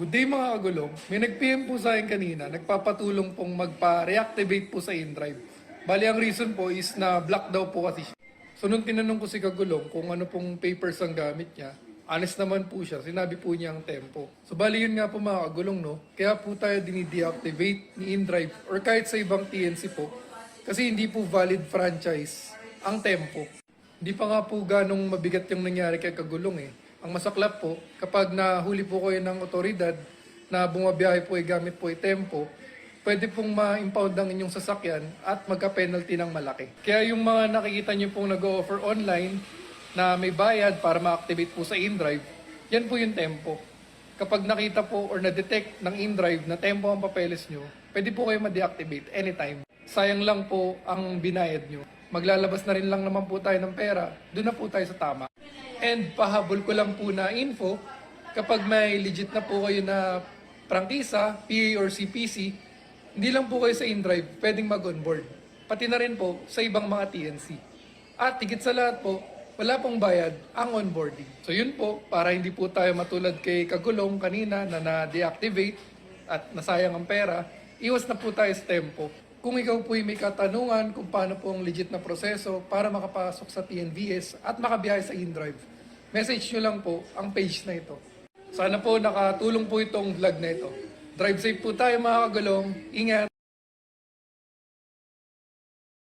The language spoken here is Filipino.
Good day mga kagulong. May nag-PM po sa akin kanina, nagpapatulong pong magpa-reactivate po sa InDrive. Bali ang reason po is na block daw po kasi siya. So nung tinanong ko si Kagulong kung ano pong papers ang gamit niya, honest naman po siya, sinabi po niya ang tempo. So bali yun nga po mga kagulong no, kaya po tayo dinideactivate ni InDrive or kahit sa ibang TNC po kasi hindi po valid franchise ang tempo. Hindi pa nga po ganong mabigat yung nangyari kay Kagulong eh. Ang masaklap po, kapag nahuli po kayo ng otoridad na bumabiyahe po ay gamit po ay tempo, pwede pong ma-impound ang inyong sasakyan at magka-penalty ng malaki. Kaya yung mga nakikita nyo pong nag-offer online na may bayad para ma-activate po sa InDrive, yan po yung tempo. Kapag nakita po or na-detect ng InDrive na tempo ang papeles nyo, pwede po kayo ma-deactivate anytime. Sayang lang po ang binayad nyo. Maglalabas na rin lang naman po tayo ng pera, doon na po tayo sa tama. And pahabol ko lang po na info, kapag may legit na po kayo na prangkisa, PA or CPC, hindi lang po kayo sa InDrive pwedeng mag-onboard. Pati na rin po sa ibang mga TNC. At higit sa lahat po, wala pong bayad ang onboarding. So yun po, para hindi po tayo matulad kay Kagulong kanina na na-deactivate at nasayang ang pera, iwas na po tayo sa tempo. Kung ikaw po may katanungan kung paano po ang legit na proseso para makapasok sa TNVS at makabiyahe sa InDrive, message nyo lang po ang page na ito. Sana po nakatulong po itong vlog na ito. Drive safe po tayo mga kagulong. Ingat!